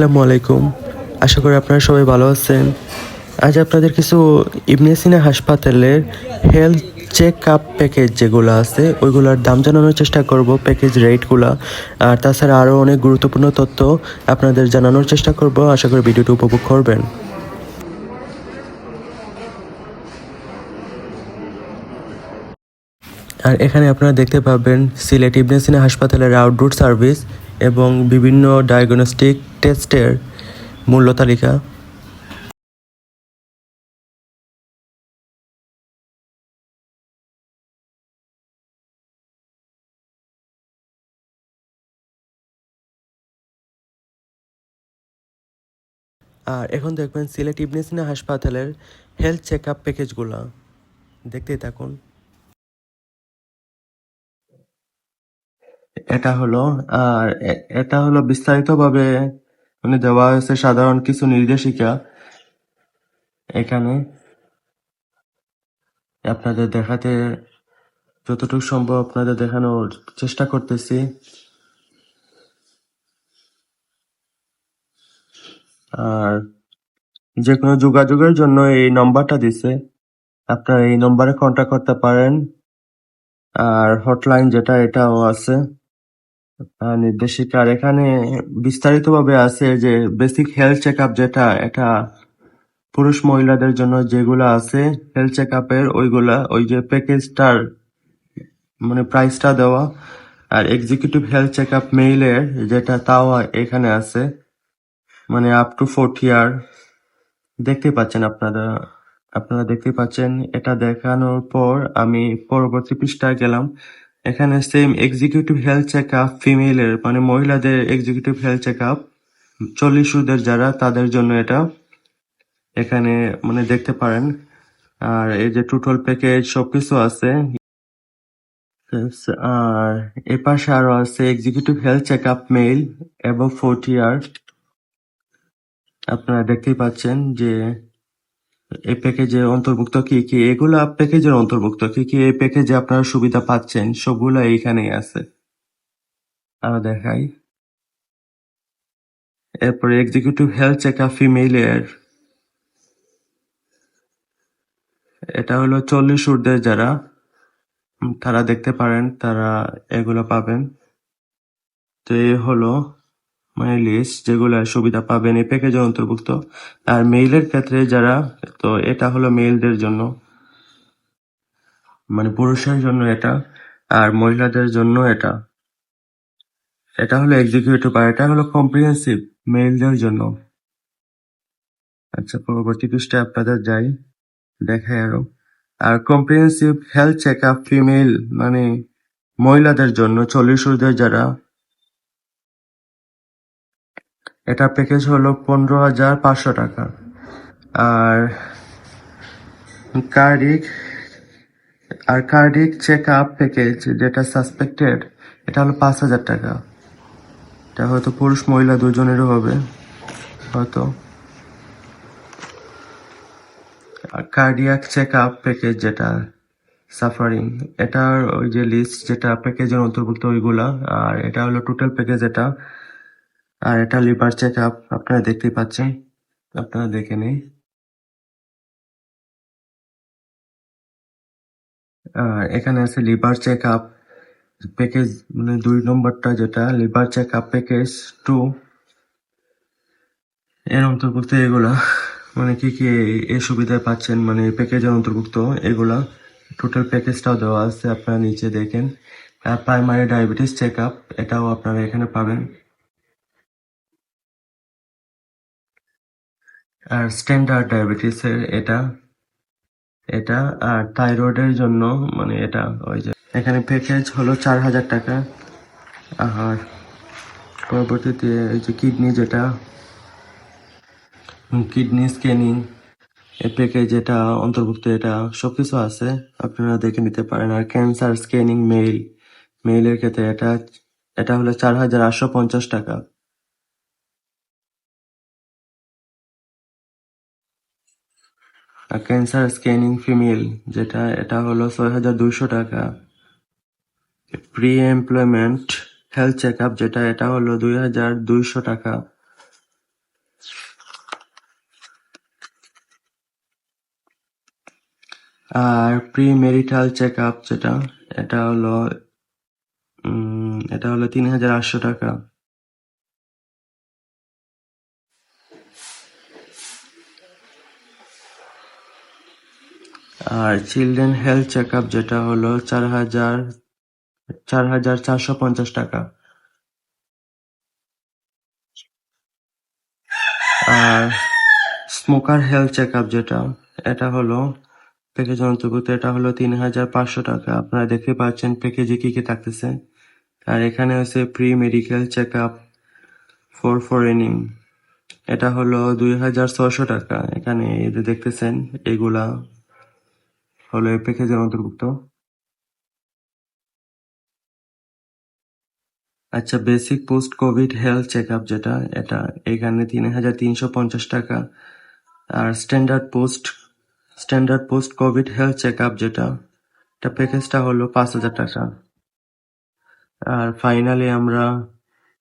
আসসালামু আলাইকুম। আশা করি আপনারা সবাই ভালো আছেন। আজ আপনাদের কিছু ইবনেসিনা হাসপাতালের হেলথ চেক আপ প্যাকেজ যেগুলো আছে, ওইগুলোর দাম জানানোর চেষ্টা করব প্যাকেজ রেটগুলো আর তাছাড়া আরও অনেক গুরুত্বপূর্ণ তথ্য আপনাদের জানানোর চেষ্টা করব। আশা করি ভিডিওটি উপভোগ করবেন। আর এখানে আপনারা দেখতে পাবেন সিলেট ইবনেসিনা হাসপাতালের আউটডোর সার্ভিস এবং বিভিন্ন ডায়াগনস্টিক টেস্টের মূল্য তালিকা। আর এখন দেখবেন সিলেট ইবনে সিনা হাসপাতালের হেলথ চেক আপ প্যাকেজগুলো দেখতেই থাকুন। এটা হলো, আর এটা হলো বিস্তারিতভাবে মানে দেওয়া হয়েছে সাধারণ কিছু নির্দেশিকা। এখানে আপনাদের দেখাতে যতটুকু সম্ভব আপনাদের দেখানোর চেষ্টা করতেছি। আর যে কোনো যোগাযোগের জন্য এই নম্বরটা দিছে। আপনারা এই নম্বরে কন্ট্যাক্ট করতে পারেন। আর হটলাইন যেটা, এটাও আছে। আর নির্দেশিকা আর এখানে বিস্তারিতভাবে আছে যে বেসিক হেলথ চেক আপ যেটা, এটা পুরুষ মহিলাদের জন্য যেগুলো আছে হেলথ চেক আপের ওইগুলা, ওই যে প্যাকেজটার মানে প্রাইসটা দেওয়া আর এক্সিকিউটিভ হেলথ চেক আপ মেইলের যেটা, তাও এখানে আছে। মানে আপ টু ফোর্টি ইয়ার দেখতে পাচ্ছেন আপনারা আপনারা দেখতে পাচ্ছেন, এটা দেখানোর পর আমি পরবর্তী পৃষ্ঠায় গেলাম। এখানে same executive health check up ফিমেলের মানে মহিলাদের এক্সিকিউটিভ হেলথ চেক আপ চল্লিশ উর্ধের যারা, তাদের জন্য এটা। এখানে মানে দেখতে পারেন, আর এই যে টোটাল প্যাকেজ সবকিছু আছে। আর এ পাশে আরও আছে executive health check up male এবং ফোর্টি ইয়ার আপনারা দেখতেই পাচ্ছেন যে এই প্যাকেজের অন্তর্ভুক্ত কি কি এগুলা প্যাকেজের অন্তর্ভুক্ত? কি কি এই প্যাকেজে আপনারা সুবিধা পাচ্ছেন? সবগুলো এইখানেই আছে। আরও দেখাই। এরপরে এক্সিকিউটিভ হেলথ চেক আপ ফিমেলের এটা হলো চল্লিশ ঊর্ধ্বের যারা তারা দেখতে পারেন, তারা এগুলো পাবেন। তো এই হলো মানে লিস্ট যেগুলো সুবিধা পাবেন এই প্যাকেজের অন্তর্ভুক্ত। আর মেইলের ক্ষেত্রে যারা, তো এটা হলো মেইলদের জন্য। মানে পুরুষের জন্য এটা, আর মহিলাদের জন্য এটা। এটা হলো এক্সিকিউটিভ আর এটা হলো কম্প্রিহেন্সিভ মেইলদের জন্য। আচ্ছা পরবর্তী পৃষ্ঠে আপনাদের যাই, দেখাই আরও। আর comprehensive health check up female মানে মহিলাদের জন্য, চল্লিশ যারা এটা প্যাকেজ হলো পনেরো হাজার পাঁচশো টাকা। আর কার্ডিক আর কার্ডিক চেক আপ প্যাকেজ যেটা সাসপেক্টেড এটা হলো পাঁচ হাজার টাকা। এটা হয়তো পুরুষ মহিলা দুজনেরও হবে, হয়তো। আর কার্ডিয়াক চেক আপ প্যাকেজ যেটা সাফারিং এটার ওই যে লিস্ট যেটা প্যাকেজের অন্তর্ভুক্ত ওইগুলা, আর এটা হলো টোটাল প্যাকেজ এটা আর এটা লিভার চেক আপ আপনারা দেখতেই পাচ্ছেন। আপনারা দেখে আর এখানে আছে লিভার চেক আপ প্যাকেজ মানে দুই নম্বরটা যেটা liver check up package two এর অন্তর্ভুক্ত এগুলা মানে কি কি এই সুবিধায় পাচ্ছেন মানে প্যাকেজের অন্তর্ভুক্ত এগুলা। টোটাল প্যাকেজটাও দেওয়া আছে, আপনারা নিচে দেখেন। প্রাইমারি ডায়াবেটিস চেক আপ এটাও আপনারা এখানে পাবেন। আর স্ট্যান্ডার্ড ডায়াবেটিস এর এটা এটা আর থাইরয়েডের জন্য মানে এটা ওই যে, এখানে প্যাকেজ হলো চার হাজার টাকা। আর পরবর্তীতে এই যে কিডনি যেটা কিডনি স্ক্যানিং এই প্যাকেজ এটা, অন্তর্ভুক্ত এটা, সবকিছু আছে, আপনারা দেখে নিতে পারেন। আর ক্যান্সার স্ক্যানিং মেইল মেইলের ক্ষেত্রে এটা এটা হলো চার হাজার আটশো পঞ্চাশ টাকা। ক্যান্সার স্ক্যানিং ফিমেল যেটা, এটা হলো ছয় হাজার দুইশো টাকা। Pre employment health check up যেটা, এটা হলো দুই হাজার দুইশো টাকা। আর প্রি মেরিটাল চেক আপ যেটা, এটা হলো এটা হলো তিন হাজার আটশো টাকা। আর চিলড্রেন হেলথ চেক আপ যেটা হলো চার হাজার চার হাজার চারশো পঞ্চাশ টাকা। আর স্মোকার হেলথ চেক আপ যেটা, এটা হলো প্যাকেজ অন্তর্ভুক্ত, এটা হলো তিন হাজার পাঁচশো টাকা। আপনারা দেখতে পাচ্ছেন প্যাকেজে কি কি থাকতেছে। আর এখানে হচ্ছে pre medical check up for ফরেনিং। এটা হলো দুই হাজার ছশো টাকা। এখানে দেখতেছেন, এগুলা হলো এই প্যাকেজের অন্তর্ভুক্ত। আচ্ছা basic post COVID health check up যেটা, এটা এখানে তিন হাজার তিনশো পঞ্চাশ টাকা। আর standard post standard post COVID health check up যেটা, এটা প্যাকেজটা হলো পাঁচ হাজার টাকা। আর ফাইনালি আমরা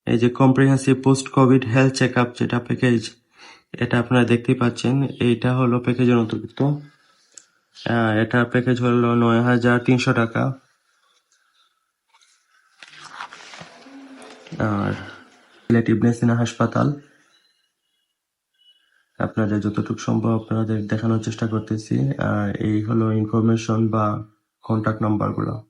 এই যে comprehensive post COVID health check up যেটা প্যাকেজ এটা আপনারা দেখতেই পাচ্ছেন, এইটা হলো প্যাকেজের অন্তর্ভুক্ত। আহ, এটার প্যাকেজ হলো নয় হাজার তিনশো টাকা। আর ইবনে সিনা হাসপাতাল আপনাদের যতটুকু সম্ভব আপনাদের দেখানোর চেষ্টা করতেছি। আর এই হলো ইনফরমেশন বা কন্ট্যাক্ট নাম্বারগুলো